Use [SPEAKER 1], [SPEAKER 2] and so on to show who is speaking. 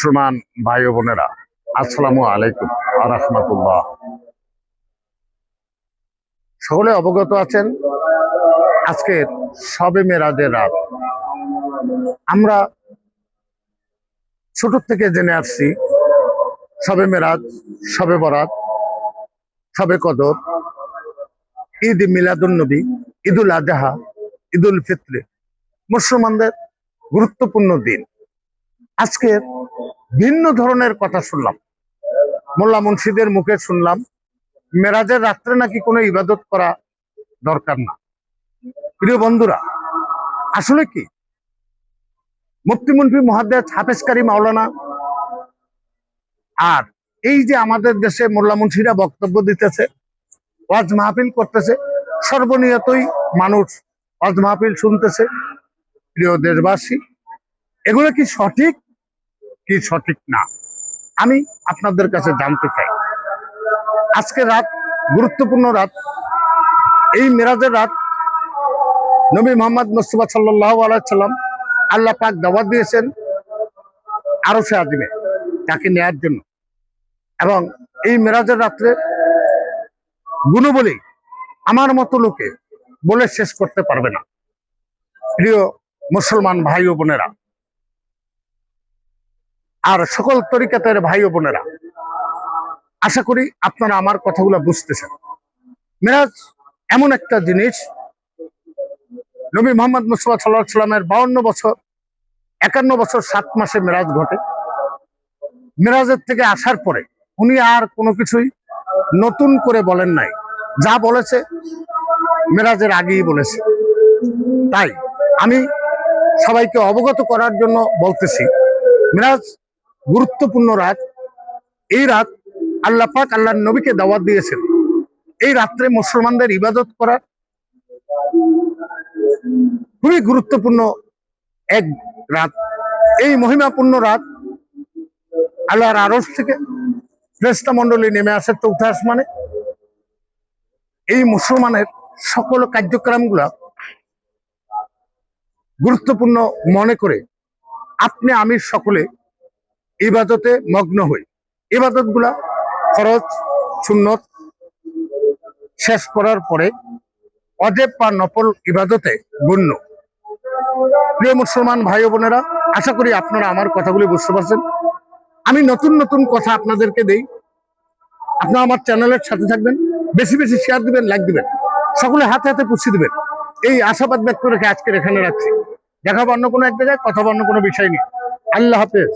[SPEAKER 1] মুসলমান ভাই বোনেরা, আসসালামু আলাইকুম আরহামতুল্লাহ সকলে অবগত আছেন? আজকের সবে মেরাজের রাত। আমরা ছোট থেকে জেনে আসছি, সবে মেরাজ, সবে বরাত, সবে কদর, ঈদ মিলাদুল নবী, ঈদুল আজহা ঈদুল ফিত্রে। মুসলমানদের গুরুত্বপূর্ণ দিন। আজকের ভিন্ন ধরনের কথা শুনলাম। মোল্লা মুন্সিদের মুখে শুনলাম, মেরাজের রাত্রে নাকি কোনো ইবাদত করা দরকার না। প্রিয় বন্ধুরা, আসলে কি? মুফতিমন্ত্রী মহাদেশ হাফেজকারী মাওলানা, আর এই যে আমাদের দেশে মোল্লা মুন্সিরা বক্তব্য দিতেছে, ওয়াজ মাহফিল করতেছে, সর্বনিয়তই মানুষ ওয়াজ মাহফিল শুনতেছে। প্রিয় দেশবাসী, এগুলো কি সঠিক? কি সঠিক না? আমি আপনাদের কাছে জানতে চাই। আজকে রাত, গুরুত্বপূর্ণ রাত, এই মেরাজের রাত, নবী মোহাম্মদ মুস্তফা আলাইসাল্লাম আল্লাহ পাক দাওয়াত দিয়েছেন আরও সে আজমে, তাকে নেয়ার জন্য। এবং এই মেরাজের রাত্রে গুণবলী আমার মতো লোকে বলে শেষ করতে পারবে না। প্রিয় মুসলমান ভাই ও বোনেরা আর সকল তরিকাতের ভাই ও বোনেরা, আশা করি আপনারা আমার কথাগুলো বুঝতেছেন। মেরাজ, এমন একটা জিনিস, নবী মোহাম্মদ মুস্তফা সাল্লাহ সাল্লামের বাউন্ন বছর, একান্ন বছর, সাত মাসে মেরাজ ঘটে। মেরাজের থেকে আসার পরে উনি আর কোনো কিছুই নতুন করে বলেন নাই। যা বলেছে, মেরাজের আগেই বলেছে। তাই আমি সবাইকে অবগত করার জন্য বলতেছি, মিরাজ গুরুত্বপূর্ণ রাত। এই রাত আল্লাহ পাক আল্লাহর নবীকে দাওয়াত দিয়েছেন। এই রাত্রে মুসলমানদের ইবাদত করা খুবই গুরুত্বপূর্ণ এক রাত। এই মহিমাপূর্ণ রাত আল্লাহর আরস থেকে শ্রেষ্ঠ মন্ডলী নেমে আসে চৌথা আসমানে। এই মুসলমানের সকল কার্যক্রমগুলা গুরুত্বপূর্ণ মনে করে আপনি আমি সকলে ইবাদতে মগ্ন হই। ইবাদতগুলা খরচ সুন্নত শেষ করার পরে অজেব বা নফল ইবাদতে গণ্য। প্রিয় মুসলমান ভাই বোনেরা, আশা করি আপনারা আমার কথাগুলি বুঝতে পারছেন। আমি নতুন নতুন কথা আপনাদেরকে দেই। আপনারা আমার চ্যানেলের সাথে থাকবেন, বেশি বেশি শেয়ার দিবেন লাইক দিবেন, সকলে হাতে হাতে পুষিয়ে দিবেন। এই আশাবাদ ব্যক্ত রেখে আজকের এখানে রাখছি। দেখাবো অন্য কোনো এক জায়গায়, কথা বন্য কোনো বিষয় নেই। আল্লাহ হাফেজ।